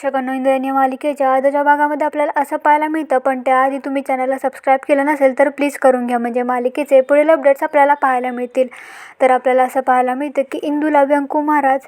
प्रेक्षकांनो इंद्रायणी मालिकेच्या आजच्या भागामध्ये आपल्याला असं पाहायला मिळतं पण त्याआधी तुम्ही चॅनलला सबस्क्राईब केलं नसेल तर प्लीज करून घ्या. म्हणजे मालिकेचे पुढील अपडेट्स आपल्याला पाहायला मिळतील. तर आपल्याला असं पाहायला मिळतं की इंदूला व्यंकू महाराज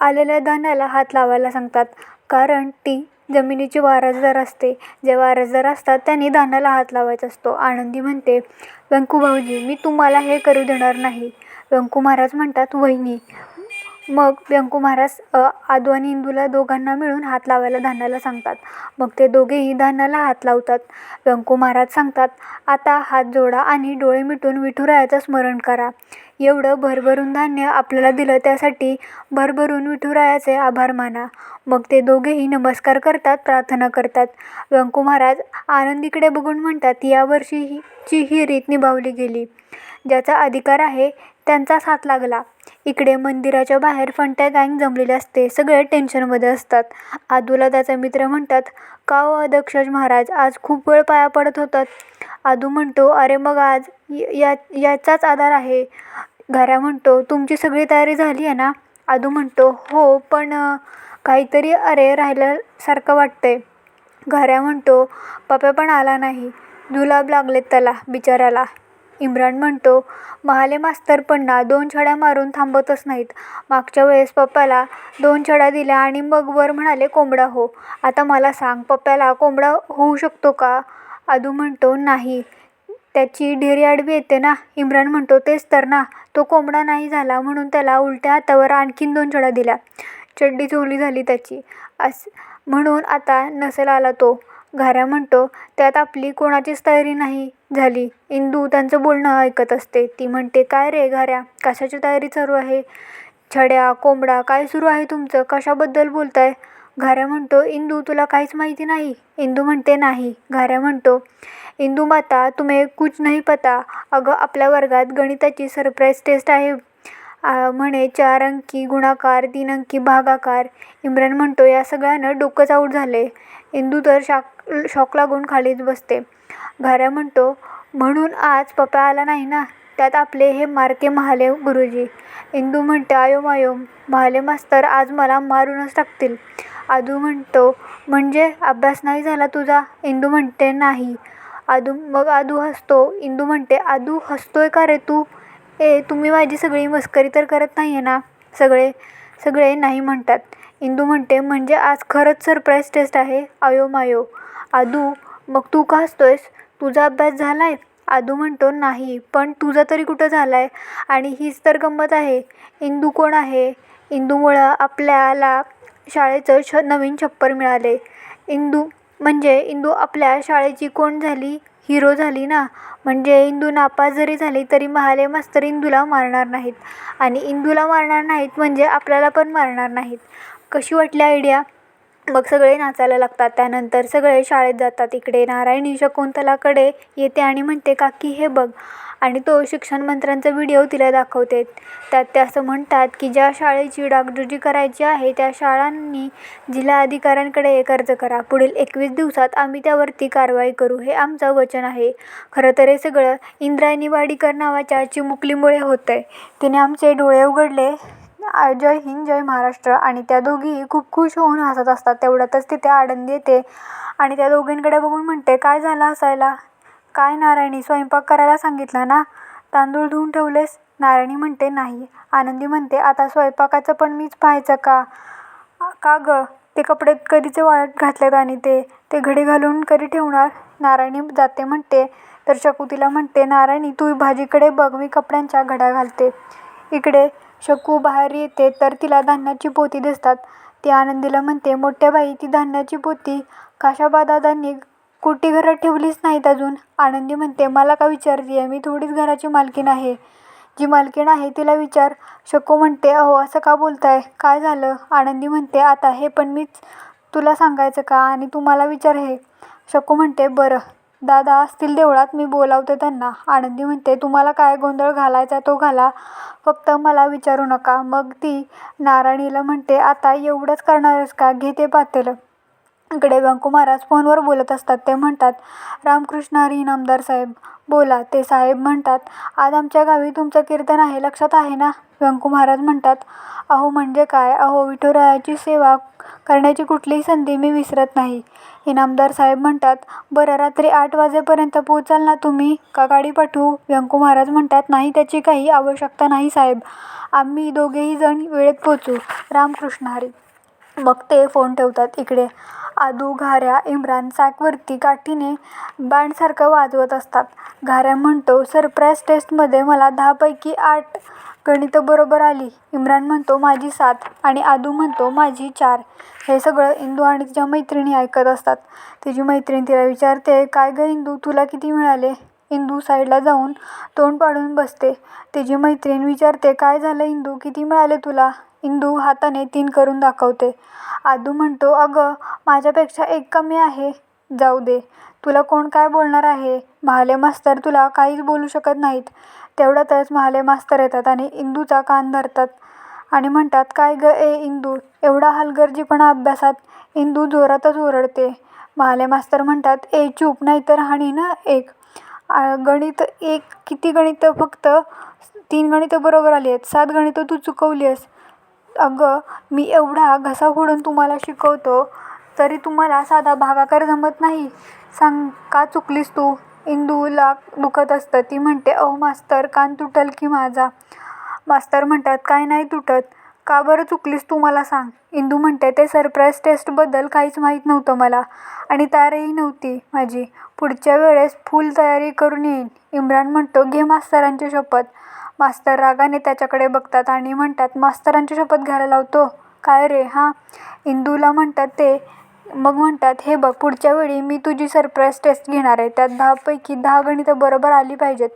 आलेल्या धनाला हात लावायला सांगतात. कारण ती जमिनीची वारसदार असते. जे वारसदार असतात त्यांनी धानाला हात लावायचा असतो. आनंदी म्हणते व्यंकू भाऊजी मी तुम्हाला हे करू देणार नाही. व्यंकू महाराज म्हणतात वहिनी मग व्यंकू महाराज आदू आणि इंदूला दोघांना मिळून हात लावायला धान्याला सांगतात. मग ते दोघेही धान्याला हात लावतात. व्यंकू महाराज सांगतात आता हात जोडा आणि डोळे मिटून विठुरायाचं स्मरण करा. एवढं भरभरून धान्य आपल्याला दिलं त्यासाठी भरभरून विठुरायाचे आभार माना. मग ते दोघेही नमस्कार करतात प्रार्थना करतात. व्यंकू महाराज आनंदीकडे बघून म्हणतात यावर्षी ही ची ही रीत निभावली गेली. ज्याचा अधिकार आहे त्यांचाच हात लागला. इकडे मंदिराच्या बाहेर फंट्या गँग जमलेले असते. सगळे टेन्शनमध्ये असतात. आदूला त्याचा मित्र म्हणतात का हो दक्षज महाराज आज खूप वेळ पाया पडत होतात. आदू म्हणतो अरे मग आज या याचाच आधार आहे. घऱ्या म्हणतो तुमची सगळी तयारी झाली आहे ना? आदू म्हणतो हो पण काहीतरी अरे राहिल्यासारखं वाटतंय. घऱ्या म्हणतो पप्या पण आला नाही. जुलाब लागलेत त्याला बिचाऱ्याला. इम्रान म्हणतो महाले मास्तर पण्णा दोन छड्या मारून थांबतच नाहीत. मागच्या वेळेस पप्पाला दोन छड्या दिल्या आणि मग वर म्हणाले कोंबडा हो. आता मला सांग पप्प्याला कोंबडा होऊ शकतो का आदू म्हणतो नाही. त्याची ढेरी आडवी येते ना. इम्रान म्हणतो तेच तर ना. तो कोंबडा नाही झाला म्हणून त्याला उलट्या हातावर आणखीन दोन छड्या दिल्या. चड्डी चोली झाली त्याची. अस म्हणून आता नसेल आला तो. घाऱ्या म्हणतो त्यात आपली कोणाचीच तयारी नाही झाली. इंदू त्यांचं बोलणं ऐकत असते. ती म्हणते काय रे घाऱ्या कशाची तयारी चालू आहे? छड्या कोंबडा काय सुरू आहे तुमचं? कशाबद्दल बोलताय? घाऱ्या म्हणतो इंदू तुला काहीच माहिती नाही. इंदू म्हणते नाही. घाऱ्या म्हणतो इंदू माता तुम्ही कुछ नाही पता. अगं आपल्या वर्गात गणिताची सरप्राईज टेस्ट आहे. म्हणे चार अंकी गुणाकार तीन अंकी भागाकार. इम्रान म्हणतो या सगळ्यानं डोकंच आऊट झाले इंदू तर शाक शॉक लागून खालीच बसते. घाऱ्या म्हणतो म्हणून आज पप्पा आला नाही ना? त्यात आपले हे मारके महाले गुरुजी. इंदू म्हणते आयो मायो महाले मास्तर आज मला मारूनच टाकतील. आदू म्हणतो म्हणजे अभ्यास नाही झाला तुझा? इंदू म्हणते नाही. आदू मग आदू हसतो. इंदू म्हणते आदू हसतोय का रे तू? ए तुम्ही माझी सगळी मस्करी तर करत नाही आहे ना? सगळे सगळे नाही म्हणतात. इंदू म्हणते म्हणजे आज खरंच सरप्राईज टेस्ट आहे? आयो मायो. आदू मग तू का आहेस तुझा अभ्यास झाला आहे आदू म्हणतो नाही पण तुझा तरी कुठं झाला आहे आणि हीच तर गंमत आहे. इंदू कोण आहे? इंदूमुळं आपल्याला शाळेचं छ नवीन छप्पर मिळाले. इंदू म्हणजे इंदू आपल्या शाळेची कोण झाली? हिरो झाली ना? म्हणजे इंदू नापास जरी झाली तरी महाले मास्तर इंदूला मारणार नाहीत. आणि इंदूला मारणार नाहीत म्हणजे आपल्याला पण मारणार नाहीत. कशी वाटली आयडिया मग सगळे नाचायला लागतात. त्यानंतर सगळे शाळेत जातात. इकडे नारायणी शकुंतलाकडे येते आणि म्हणते काकी हे बघ. आणि तो शिक्षण मंत्र्यांचा व्हिडिओ तिला दाखवते. त्यात ते असं म्हणतात की ज्या शाळेची डागडुजी करायची आहे त्या शाळांनी जिल्हा अधिकाऱ्यांकडे एक अर्ज करा. पुढील एकवीस दिवसात आम्ही त्यावरती कारवाई करू. हे आमचं वचन आहे. खरं तर हे सगळं इंद्रायणी वाडीकर नावाच्या चिमुकलीमुळे होतं आहे तिने आमचे डोळे उघडले. जय हिंद जय महाराष्ट्र. आणि त्या दोघीही खूप खुश होऊन हसत असतात. तेवढ्यातच तिथे आनंदी येते. आणि त्या दोघींकडे बघून म्हणते काय झालं हसायला काय नारायणी स्वयंपाक करायला सांगितला ना? तांदूळ धुवून ठेवलेस? नारायणी म्हणते नाही. आनंदी म्हणते आता स्वयंपाकाचं पण मीच पाहायचं का? का गं? ते कपडे कधीचे वाळत घातलेत आणि ते ते घडी घालून कधी ठेवणार? नारायणी जाते म्हणते तर शकू तिला म्हणते नारायणी तू भाजीकडे बघ मी कपड्यांच्या घड्या घालते. इकडे शकू बाहेर येते तर तिला धान्याची पोती दिसतात. ती आनंदीला म्हणते मोठ्या बाई ती धान्याची पोती काशाबादादांनी कुटी कुठे घरात ठेवलीच नाहीत अजून. आनंदी म्हणते मला का विचारते मी थोडीच घराची मालकीण आहे. जी मालकीण आहे तिला विचार. शकू म्हणते अहो असं का बोलताय? काय झालं? आनंदी म्हणते आता हे पण मीच तुला सांगायचं का? आणि तू मला विचार हे. शकू म्हणते बरं. दादा असतील देवळात मी बोलावते त्यांना आनंदी म्हणते तुम्हाला काय गोंधळ घालायचा तो घाला. फक्त मला विचारू नका मग ती नारायणीला म्हणते आता एवढंच करणारच का? घे ते पातेलं इकडे व्यंकू महाराज फोनवर बोलत असतात. ते म्हणतात रामकृष्ण हरी इनामदार साहेब बोला ते साहेब म्हणतात आज आमच्या गावी तुमचं कीर्तन आहे. लक्षात आहे ना व्यंकू महाराज म्हणतात अहो म्हणजे काय? अहो विठुरायाची सेवा करण्याची कुठलीही संधी मी विसरत नाही. इनामदार साहेब म्हणतात बरं रात्री आठ वाजेपर्यंत पोचाल ना तुम्ही? का गाडी पाठवू? व्यंकू महाराज म्हणतात नाही त्याची काही आवश्यकता नाही साहेब. आम्ही दोघेही जण वेळेत पोचू रामकृष्ण हरी मग ते फोन ठेवतात इकडे. आदू घाऱ्या इम्रान सॅकवरती काठीने बँडसारखं वाजवत असतात. घाऱ्या म्हणतो सरप्राईज टेस्टमध्ये मला दहापैकी आठ गणितं बरोबर आली. इम्रान म्हणतो माझी सात आणि आदू म्हणतो माझी चार हे सगळं इंदू आणि तिच्या मैत्रिणी ऐकत असतात. तिची मैत्रीण तिला विचारते काय गं इंदू तुला किती मिळाले? इंदू साईडला जाऊन तोंड पाडून बसते. तिची मैत्रीण विचारते काय झालं इंदू किती मिळाले तुला? इंदू हाताने तीन करून दाखवते. आदू म्हणतो अगं माझ्यापेक्षा एक कमी आहे. जाऊ दे. तुला कोण काय बोलणार आहे? महाले मास्तर तुला काहीच बोलू शकत नाहीत. तेवढ्यातच महाले मास्तर येतात आणि इंदूचा कान धरतात. आणि म्हणतात काय ग ए इंदू? एवढा हलगर्जीपणा अभ्यासात इंदू जोरातच ओरडते. महाले मास्तर म्हणतात ए चूप नाहीतर हाणी ना एक. गणित एक किती गणितं फक्त? तीन गणितं बरोबर आली आहेत. सात गणितं तू चुकवली आहेस. अगं मी एवढा घसा फोडून तुम्हाला शिकवतो तरी तुम्हाला साधा भागाकार जमत नाही. सांग का चुकलीस तू? इंदूला दुखत असतं. ती म्हणते अहो मास्तर कान तुटल की माझा? मास्तर म्हणतात काय नाही तुटत. का बरं चुकलीस तू मला सांग. इंदू म्हणते ते सरप्राईज टेस्टबद्दल काहीच माहीत नव्हतं मला आणि तयारीही नव्हती माझी. पुढच्या वेळेस फुल तयारी करून येईन. इम्रान म्हणतो घे मास्तरांची शपथ. मास्तर रागाने त्याच्याकडे बघतात आणि म्हणतात मास्तरांची शपथ घ्यायला लावतो? काय रे हां? इंदूला म्हणतात ते मग म्हणतात हे बघ पुढच्या वेळी मी तुझी सरप्राईज टेस्ट घेणार आहे. त्यात दहापैकी दहा गणितं बरोबर आली पाहिजेत.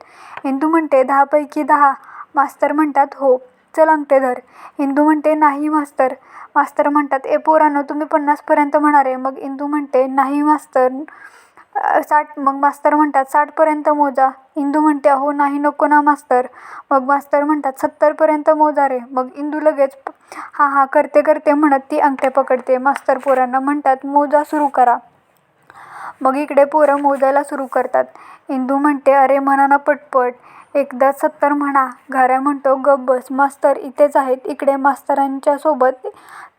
इंदू म्हणते दहापैकी दहा मास्तर म्हणतात हो चल अंगठे धर. इंदू म्हणते नाही मास्तर. मास्तर म्हणतात ए पोरानो तुम्ही पन्नासपर्यंत म्हणार आहे मग इंदू म्हणते नाही मास्तर. साठ मग मास्तर म्हणतात साठपर्यंत मोजा. इंदू म्हणते अहो नाही नको ना मास्तर. मग मास्तर म्हणतात सत्तरपर्यंत मोजा रे. मग इंदू लगेच हा हा करते करते म्हणत ती अंगठ्या पकडते. मास्तर पोरांना म्हणतात मोजा सुरू करा. मग इकडे पोरं मोजायला सुरू करतात. इंदू म्हणते अरे म्हणा ना पटपट. एकदा सत्तर म्हणा. घाऱ्या म्हणतो गप बस मास्तर इथेच आहेत. इकडे मास्तरांच्या सोबत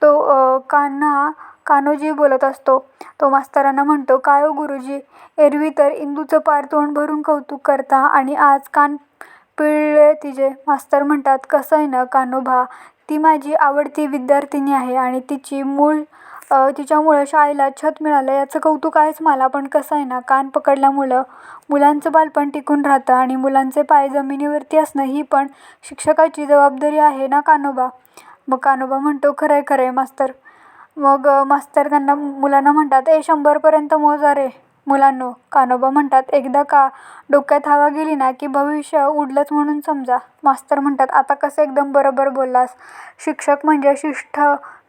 तो कान्हा कान्होजी बोलत असतो. तो मास्तरांना म्हणतो काय हो गुरुजी? एरवी तर इंदूचं पार तोंड भरून कौतुक करता आणि आज कान पिळले तिचे. मास्तर म्हणतात कसं आहे ना कान्होबा ती माझी आवडती विद्यार्थिनी आहे आणि तिची मूळ तिच्यामुळं शाळेला छत मिळालं याचं कौतुक आहेच मला पण कसं आहे ना कान पकडल्यामुळं मुलांचं बालपण टिकून राहतं आणि मुलांचे पाय जमिनीवरती असणं ही पण शिक्षकाची जबाबदारी आहे ना कान्होबा मग कान्होबा म्हणतो खरं आहे खरं आहे मास्तर. मग मास्तर त्यांना मुलांना म्हणतात ए शंभरपर्यंत मोजा रे. मुलांनो कानोबा म्हणतात एकदा का डोक्यात हवा गेली ना की भविष्य उडलंच म्हणून समजा. मास्तर म्हणतात आता कसं एकदम बरोबर बोललास? शिक्षक म्हणजे शिष्ट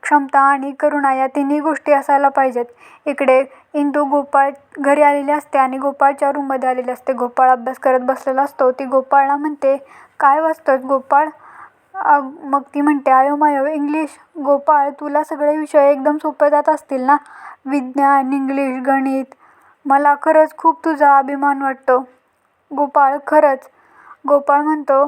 क्षमता आणि करुणा या तिन्ही गोष्टी असायला पाहिजेत. इकडे इंदू गोपाळ घरी आलेली असते आणि गोपाळच्या रूममध्ये आलेली असते. गोपाळ अभ्यास करत बसलेला असतो. ती गोपाळला म्हणते काय वाचतोस गोपाळ? मग ती म्हणते आयो मायो इंग्लिश गोपाळ तुला सगळे विषय एकदम सोपे जात असतील ना? विज्ञान इंग्लिश गणित. मला खरंच खूप तुझा अभिमान वाटतो. गोपाळ खरंच. गोपाळ म्हणतो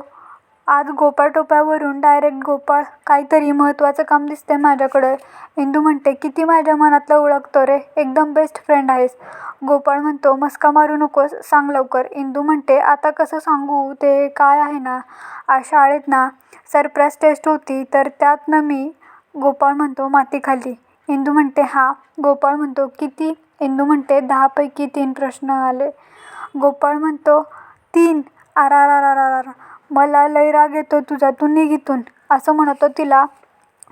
आज गोपाळ टोप्यावरून डायरेक्ट गोपाळ काहीतरी महत्त्वाचं काम दिसते माझ्याकडं. इंदू म्हणते किती माझ्या मनातलं ओळखतो रे? एकदम बेस्ट फ्रेंड आहेस. गोपाळ म्हणतो मस्का मारू नकोस सांग लवकर. इंदू म्हणते आता कसं सांगू? ते काय आहे ना? आज शाळेत ना सरप्राईज टेस्ट होती तर त्यातनं मी गोपाळ म्हणतो माती खाल्ली. इंदू म्हणते हां. गोपाळ म्हणतो किती? इंदू म्हणते दहापैकी तीन प्रश्न आले. गोपाळ म्हणतो तीन. आर मला लय राग येतो तुझा तू निघ इथून. असं म्हणतो तिला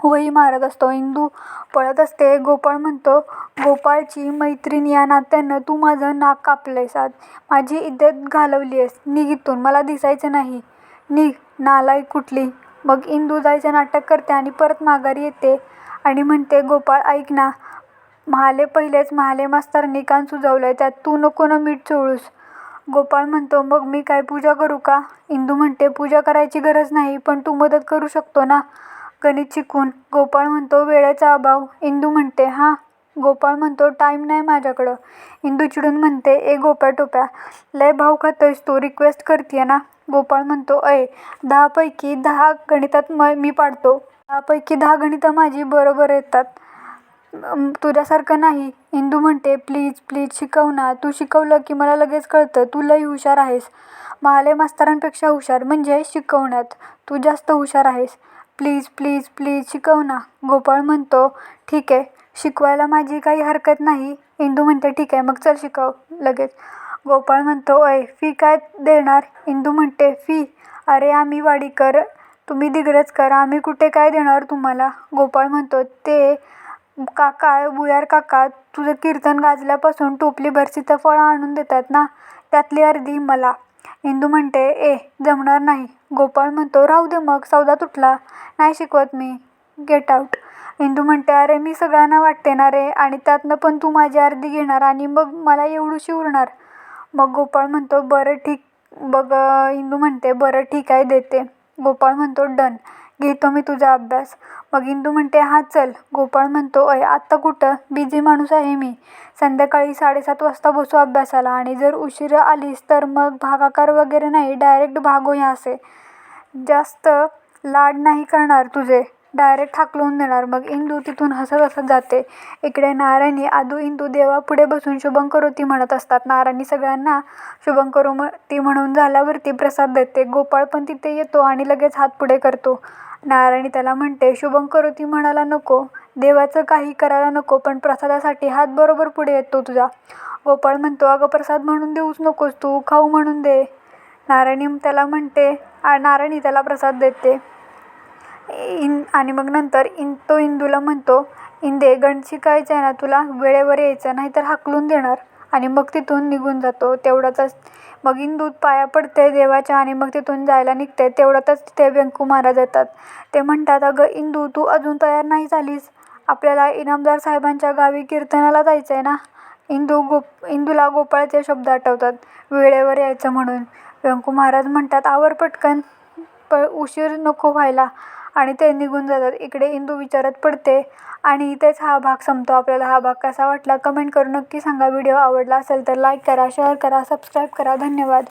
वही मारत असतो. इंदू पळत असते. गोपाळ म्हणतो गोपाळची मैत्रीण या नात्यानं तू माझं नाक कापलंयस. आज माझी इज्जत घालवली आहेस निघ इथून. मला दिसायचं नाही. निघ. नालाई कुठली. मग इंदू जायचं नाटक करते आणि परत माघारी येते आणि म्हणते गोपाळ ऐक ना. महाले पहिलेच महाले मास्तरांनी कान आहे त्यात तू नको ना मीठ चोळूस. गोपाळ म्हणतो मग मी काय पूजा करू का? इंदू म्हणते पूजा करायची गरज नाही पण तू मदत करू शकतो ना? गणित शिकून गोपाळ म्हणतो वेळेचा अभाव. इंदू म्हणते हां. गोपाळ म्हणतो टाईम नाही माझ्याकडं. इंदू चिडून म्हणते ए गोप्या टोप्या लय भाव खातोयस तू रिक्वेस्ट करते ना? गोपाळ म्हणतो अय दहापैकी दहा गणितात म मी पाडतो. दहापैकी दहा गणितं माझी बरोबर येतात. तुझ्यासारखं नाही. इंदू म्हणते प्लीज प्लीज शिकव ना. तू शिकवलं की मला लगेच कळतं. तू लई हुशार आहेस. महाले मास्तरांपेक्षा हुशार म्हणजे शिकवण्यात. तू जास्त हुशार आहेस. प्लीज प्लीज प्लीज शिकव ना. गोपाळ म्हणतो ठीक आहे. शिकवायला माझी काही हरकत नाही. इंदू म्हणते ठीक आहे. मग चल शिकव. लगेच. गोपाळ म्हणतो अय फी काय देणार? इंदू म्हणते फी? अरे आम्ही वाडीकर तुम्ही दिग्रज करा. आम्ही कुठे काय देणार तुम्हाला? गोपाळ म्हणतो ते काका भुयार काका तुझं कीर्तन गाजल्यापासून टोपली भरसीचं फळं आणून देतात ना? त्यातली अर्धी मला. इंदू म्हणते ए जमणार नाही. गोपाळ म्हणतो राहू दे मग सौदा तुटला. नाही शिकवत मी. गेट आऊट इंदू म्हणते अरे मी सगळ्यांना वाटते ना रे आणि त्यातनं पण तू माझी अर्धी घेणार आणि मग मला एवढूशी उरणार. मग गोपाळ म्हणतो बरं ठीक. बघ इंदू म्हणते बरं ठीक आहे देते. गोपाळ म्हणतो डन. घेतो मी तुझा अभ्यास. मग इंदू म्हणते हां चल. गोपाळ म्हणतो अय आत्ता कुठं? बिझी माणूस आहे मी. संध्याकाळी साडेसात वाजता बसू अभ्यासाला आणि जर उशिरा आलीस तर मग भागाकार वगैरे नाही डायरेक्ट भागो ह्या असे. जास्त लाड नाही करणार तुझे. डायरेक्ट हाकलून देणार. मग इंदू तिथून हसत हसत जाते. इकडे नारायणी आदू इंदू देवापुढे बसून शुभंकरोती म्हणत असतात. नारायणी सगळ्यांना शुभंकरोती म्हणून झाल्यावरती प्रसाद देते. गोपाळ पण तिथे येतो आणि लगेच हात पुढे करतो. नारायणी त्याला म्हणते शुभंकरोती म्हणायला नको. देवाचं काही करायला नको पण प्रसादासाठी हात बरोबर पुढे येतो तुझा. गोपाळ म्हणतो अगं प्रसाद म्हणून देऊच नकोस तू. खाऊ म्हणून दे. नारायणी त्याला म्हणते नारायणी त्याला प्रसाद देते. इन आणि मग नंतर इन तो इंदूला म्हणतो इंदे गण शिकायचं आहे ना तुला वेळेवर यायचं नाही तर हाकलून देणार. आणि मग तिथून निघून जातो तेवढ्यातच मग इंदू पाया पडते देवाच्या आणि मग तिथून जायला निघते तेवढ्यातच तिथे व्यंकू महाराज येतात ते म्हणतात अगं इंदू तू अजून तयार नाही झालीस. आपल्याला इनामदार साहेबांच्या गावी कीर्तनाला जायचं आहे ना? इंदू गोप इंदूला गोपाळचे शब्द आठवतात वेळेवर यायचं म्हणून. व्यंकू महाराज म्हणतात आवर पटकन प उशीर नको व्हायला. आणि ते निघून जातात. इकडे इंदू विचारत पडते आणि इथेच हा भाग संपतो. आपल्याला हा भाग कसा वाटला? कमेंट करून नक्की सांगा. व्हिडिओ आवडला असेल तर लाईक करा शेअर करा सबस्क्राईब करा. धन्यवाद.